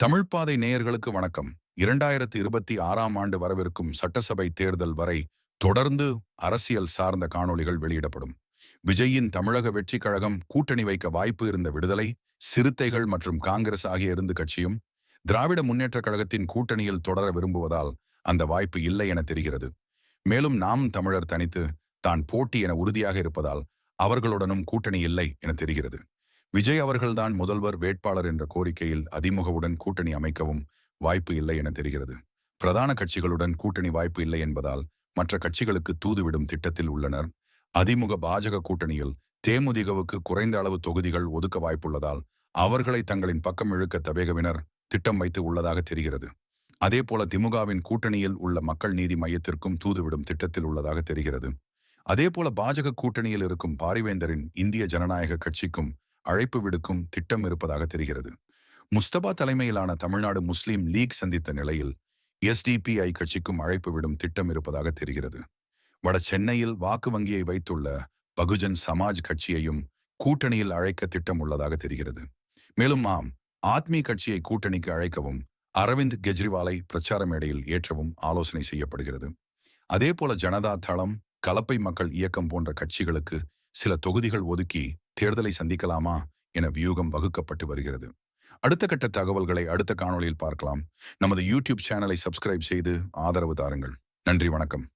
தமிழ்ப்பாதை நேயர்களுக்கு வணக்கம். இரண்டாயிரத்தி இருபத்தி ஆறாம் ஆண்டு வரவிருக்கும் சட்டசபை தேர்தல் வரை தொடர்ந்து அரசியல் சார்ந்த காணொளிகள் வெளியிடப்படும். விஜயின் தமிழக வெற்றி கழகம் கூட்டணி வைக்க வாய்ப்பு இருந்த விடுதலை சிறுத்தைகள் மற்றும் காங்கிரஸ் ஆகிய இருந்து கட்சியும் திராவிட முன்னேற்ற கழகத்தின் கூட்டணியில் தொடர விரும்புவதால் அந்த வாய்ப்பு இல்லை என தெரிகிறது. மேலும் நாம் தமிழர் தனித்து தான் போட்டி என உறுதியாக இருப்பதால் அவர்களுடனும் கூட்டணி இல்லை என தெரிகிறது. விஜய் அவர்கள்தான் முதல்வர் வேட்பாளர் என்ற கோரிக்கையில் அதிமுகவுடன் கூட்டணி அமைக்கவும் வாய்ப்பு இல்லை என தெரிகிறது. பிரதான கட்சிகளுடன் கூட்டணி வாய்ப்பு இல்லை என்பதால் மற்ற கட்சிகளுக்கு தூதுவிடும் திட்டத்தில் உள்ளனர். அதிமுக பாஜக கூட்டணியில் தேமுதிகவுக்கு குறைந்த அளவு தொகுதிகள் ஒதுக்க வாய்ப்புள்ளதால் அவர்களை தங்களின் பக்கம் இழுக்க தவேகவினர் திட்டம் வைத்து உள்ளதாக தெரிகிறது. அதேபோல திமுகவின் கூட்டணியில் உள்ள மக்கள் நீதி மையத்திற்கும் தூதுவிடும் திட்டத்தில் உள்ளதாக தெரிகிறது. அதேபோல பாஜக கூட்டணியில் இருக்கும் பாரிவேந்தரின் இந்திய ஜனநாயக கட்சிக்கும் அழைப்பு விடுக்கும் திட்டம் இருப்பதாக தெரிகிறது. முஸ்தபா தலைமையிலான தமிழ்நாடு முஸ்லீம் லீக் சந்தித்த நிலையில் எஸ்டிபிஐ கட்சிக்கும் அழைப்பு விடும் திட்டம் இருப்பதாக தெரிகிறது. வட சென்னையில் வாக்கு வங்கியை வைத்துள்ள பகுஜன் சமாஜ் கட்சியையும் கூட்டணியில் அழைக்க திட்டம் உள்ளதாக தெரிகிறது. மேலும் ஆம் ஆத்மி கட்சியை கூட்டணிக்கு அழைக்கவும் அரவிந்த் கெஜ்ரிவாலை பிரச்சார மேடையில் ஏற்றவும் ஆலோசனை செய்யப்படுகிறது. அதேபோல ஜனதா தளம் கலப்பை மக்கள் இயக்கம் போன்ற கட்சிகளுக்கு சில தொகுதிகள் ஒதுக்கி தேர்தலை சந்திக்கலாமா என வியூகம் வகுக்கப்பட்டு வருகிறது. அடுத்த கட்ட தகவல்களை அடுத்த காணொளியில் பார்க்கலாம். நமது யூடியூப் சேனலை சப்ஸ்கிரைப் செய்து ஆதரவு தாருங்கள். நன்றி வணக்கம்.